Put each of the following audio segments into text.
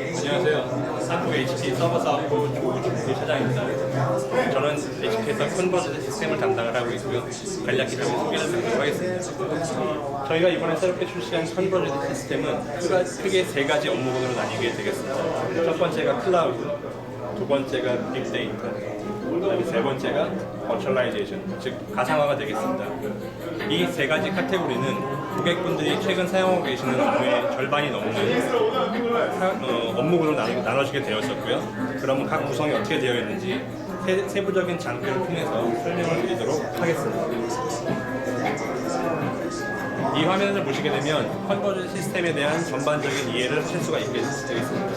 안녕하세요. 한국 HP 서버 사업부 조우준기 차장입니다. 저는 HP에서 컨버전 시스템을 담당을 하고 있고요. 간략히 좀 소개를 드리도록 하겠습니다. 저희가 이번에 새롭게 출시한 컨버전 시스템은 크게 세 가지 업무군으로 나뉘게 되겠습니다. 첫 번째가 클라우드, 두 번째가 빅데이터, 그다음에 세 번째가 버츄얼라이제이션, 즉 가상화가 되겠습니다. 이 세 가지 카테고리는 고객분들이 최근 사용하고 계시는 업무의 절반이 넘는 사- 어, 업무군으로 나눠, 나눠지게 되었었고요. 그러면 각 구성이 어떻게 되어 있는지 세, 세부적인 장표를 통해서 설명을 드리도록 하겠습니다. 이 화면을 보시게 되면 컨버전 시스템에 대한 전반적인 이해를 하실 수가 있게 되겠습니다.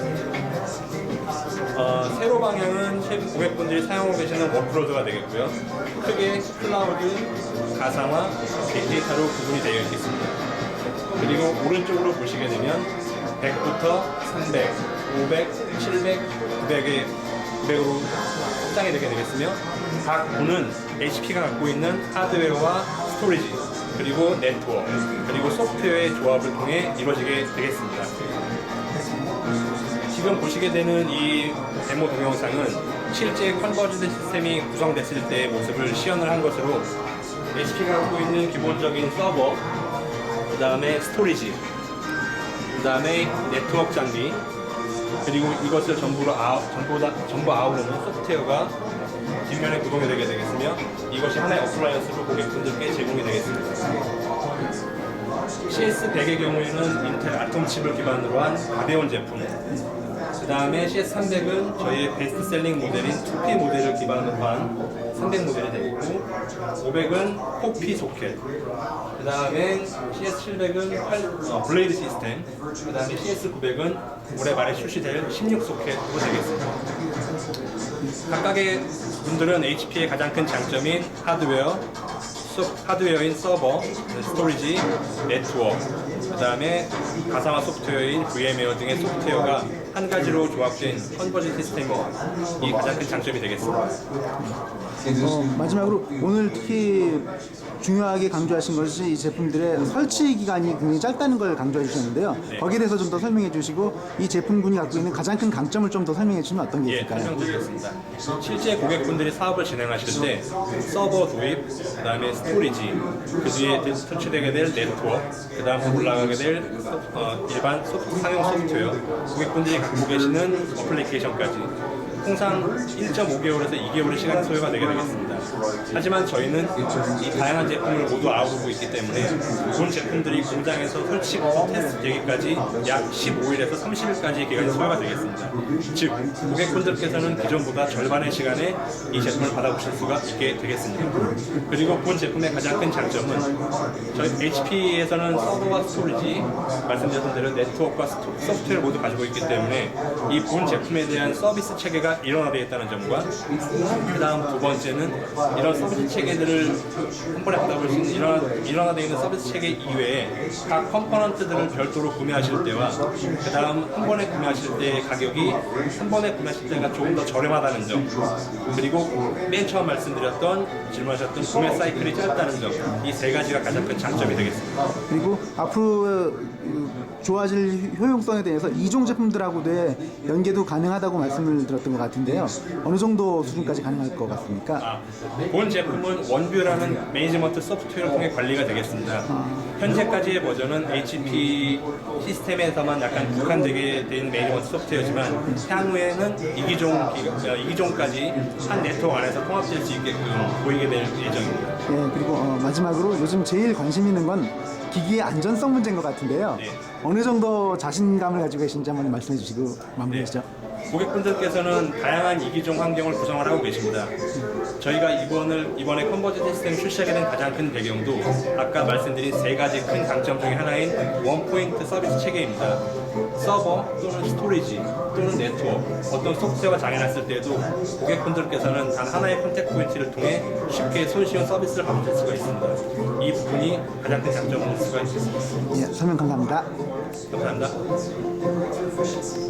어, 세로 방향은 고객분들이 사용하고 계시는 워크로드가 되겠고요. 크게 클라우드, 가상화, 빅데이터로 구분이 되어 있겠습니다. 그리고 오른쪽으로 보시게 되면 100부터 300, 500, 700, 900의 900으로 확장이 되게 되겠으며 각 부는 HP가 갖고 있는 하드웨어와 스토리지 그리고 네트워크 그리고 소프트웨어의 조합을 통해 이루어지게 되겠습니다. 지금 보시게 되는 이 데모 동영상은 실제 컨버전 시스템이 구성됐을 때의 모습을 시연을 한 것으로 HP가 갖고 있는 기본적인 서버, 그 다음에 스토리지, 그 다음에 네트워크 장비, 그리고 이것을 전부로 아우, 전부, 다, 전부 아우르는 소프트웨어가 뒷면에 구동이 되게 되겠으며 이것이 하나의 어플라이언스로 고객분들께 제공이 되겠습니다. CS100의 경우에는 인텔 아톰 칩을 기반으로 한 가벼운 제품, 그 다음에 CS300은 저희의 베스트셀링 모델인 2P 모델을 기반으로 한 300 모델이 되고 500은 4P 소켓 그 다음에 CS700은 8, 어, 블레이드 시스템 그 다음에 CS900은 올해 말에 출시될 16 소켓으로 되겠습니다. 각각의 분들은 HP의 가장 큰 장점인 하드웨어 소- 하드웨어인 서버, 스토리지, 네트워크, 그 다음에 가상화 소프트웨어인 VM웨어 등의 소프트웨어가 한 가지로 조합된 컨버전 시스템이 이 가장 큰 장점이 되겠습니다. 어, 마지막으로 오늘 특히 중요하게 강조하신 것이 이 제품들의 설치 기간이 굉장히 짧다는 걸 강조해 주셨는데요. 네. 거기에 대해서 좀 더 설명해 주시고 이 제품군이 갖고 있는 가장 큰 강점을 좀 더 설명해 주시면 어떤 게 예, 있을까요? 설명드리겠습니다. 실제 고객분들이 사업을 진행하실 때 서버 도입, 그 다음에 스토리지, 그 뒤에 설치되게 될 네트워크, 그 다음 올라가게 될 소- 어, 일반 소- 상용 소프트웨어, 고객분들이 갖고 계시는 어플리케이션까지 통상 1.5개월에서 2개월의 시간 소요가 되게 되겠습니다. 하지만 저희는 이 다양한 제품을 모두 아우르고 있기 때문에 본 제품들이 공장에서 설치부터 테스트 되기까지 약 15일에서 30일까지 기간이 소요가 되겠습니다. 즉 고객분들께서는 기존보다 절반의 시간에 이 제품을 받아보실 수가 있게 되겠습니다. 그리고 본 제품의 가장 큰 장점은 저희 HP에서는 서버와 스토리지 말씀드렸던 대로 네트워크와 소프트웨어를 모두 가지고 있기 때문에 이 본 제품에 대한 서비스 체계가 일원화되어 있다는 점과 그 다음 두 번째는 이런 서비스 체계들을 한 번에 받아볼 수 있는 일원화, 일원화되어 있는 서비스 체계 이외에 각 컴포넌트들을 별도로 구매하실 때와 그 다음 한 번에 구매하실 때의 가격이 한 번에 구매하실 때가 조금 더 저렴하다는 점 그리고 맨 처음 말씀드렸던 질문하셨던 구매 사이클이 짧다는 점 이 세 가지가 가장 큰 장점이 되겠습니다. 그리고 앞으로 그, 좋아질 효용성에 대해서 이종 제품들하고도 연계도 가능하다고 말씀을 들었던 것 같 은데요. 어느 정도 수준까지 가능할 것 같습니까? 아, 본 제품은 원뷰라는 매니지먼트 소프트웨어를 통해 관리가 되겠습니다. 현재까지의 버전은 HP 시스템에서만 약간 국한되게 된 매니지먼트 소프트웨어지만 향후에는 이기종, 기- 어, 이기종까지 한 네트워크 안에서 통합될 수 있게끔 보이게 될 예정입니다. 네, 그리고 어, 마지막으로 요즘 제일 관심 있는 건 기기의 안전성 문제인 것 같은데요. 네. 어느 정도 자신감을 가지고 계신지 한번 말씀해 주시고 마무리하시죠. 고객분들께서는 다양한 이기종 환경을 구성을 하고 계십니다. 저희가 이번을 이번에 컨버전 시스템 출시하게 된 가장 큰 배경도 아까 말씀드린 세 가지 큰 강점 중에 하나인 원 포인트 서비스 체계입니다. 서버 또는 스토리지 또는 네트워크 어떤 소프트웨어가 장애났을 때에도 고객분들께서는 단 하나의 컨택 포인트를 통해 쉽게 손쉬운 서비스를 받으실 수가 있습니다. 이 부분이 가장 큰 장점일 수가 있습니다. 예, 설명 감사합니다. 감사합니다.